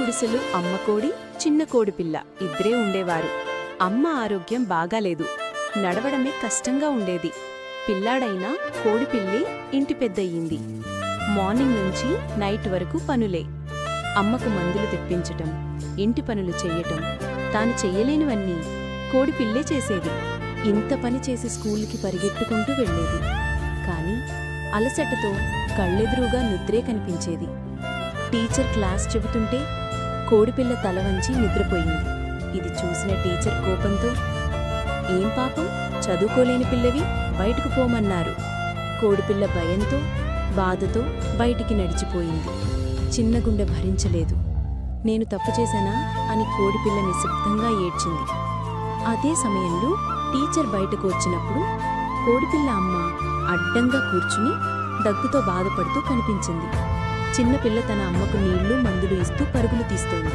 గుడిసెలు అమ్మ కోడి చిన్న కోడిపిల్ల ఇద్దరే ఉండేవారు. అమ్మ ఆరోగ్యం బాగాలేదు. నడవడమే కష్టంగా ఉండేది. పిల్లాడైనా కోడిపిల్లి ఇంటి పెద్దయ్యింది. మార్నింగ్ నుంచి నైట్ వరకు పనులే. అమ్మకు మందులు తెప్పించటం ఇంటి పనులు చెయ్యటం తాను చెయ్యలేనివన్నీ కోడిపిల్లే చేసేది. ఇంత పని చేసి స్కూలుకి పరిగెట్టుకుంటూ వెళ్ళేది. కాని అలసటతో కళ్ళెదురుగా నిద్రే కనిపించేది. టీచర్ క్లాస్ చెబుతుంటే కోడిపిల్ల తల వంచి నిద్రపోయింది. ఇది చూసిన టీచర్ కోపంతో ఏం పాపం? చదువుకోలేని పిల్లవి బయటకు పోమన్నారు. కోడిపిల్ల భయంతో బాధతో బయటికి నడిచిపోయింది. చిన్న గుండె భరించలేదు. నేను తప్పు చేశానా? అని కోడిపిల్ల నిశ్శబ్దంగా ఏడ్చింది. అదే సమయంలో టీచర్ బయటకు వచ్చినప్పుడు కోడిపిల్ల అమ్మ అడ్డంగా కూర్చుని దగ్గుతో బాధపడుతూ కనిపించింది. చిన్నపిల్ల తన అమ్మకు నీళ్ళు మందులు ఇస్తూ పరుగులు తీస్తోంది.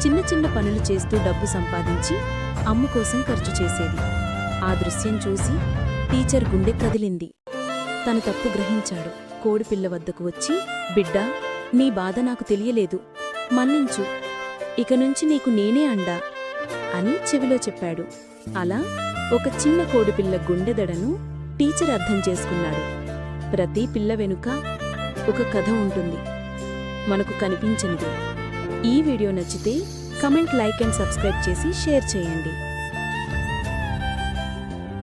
చిన్న చిన్న పనులు చేస్తూ డబ్బు సంపాదించి అమ్మ కోసం ఖర్చు చేసేది. ఆ దృశ్యం చూసి టీచర్ గుండె కదిలింది. తన తప్పు గ్రహించాడు. కోడిపిల్ల వద్దకు వచ్చి బిడ్డా నీ బాధ నాకు తెలియలేదు. మన్నించు. ఇక నుంచి నీకు నేనే అండా అని చెవిలో చెప్పాడు. అలా ఒక చిన్న కోడిపిల్ల గుండెదడను టీచర్ అర్థం చేసుకున్నాడు. ప్రతి పిల్ల వెనుక ఒక కథ ఉంటుంది. మనకు కనిపించింది ఈ వీడియో నచ్చితే కమెంట్ లైక్ అండ్ సబ్స్క్రైబ్ చేసి షేర్ చేయండి.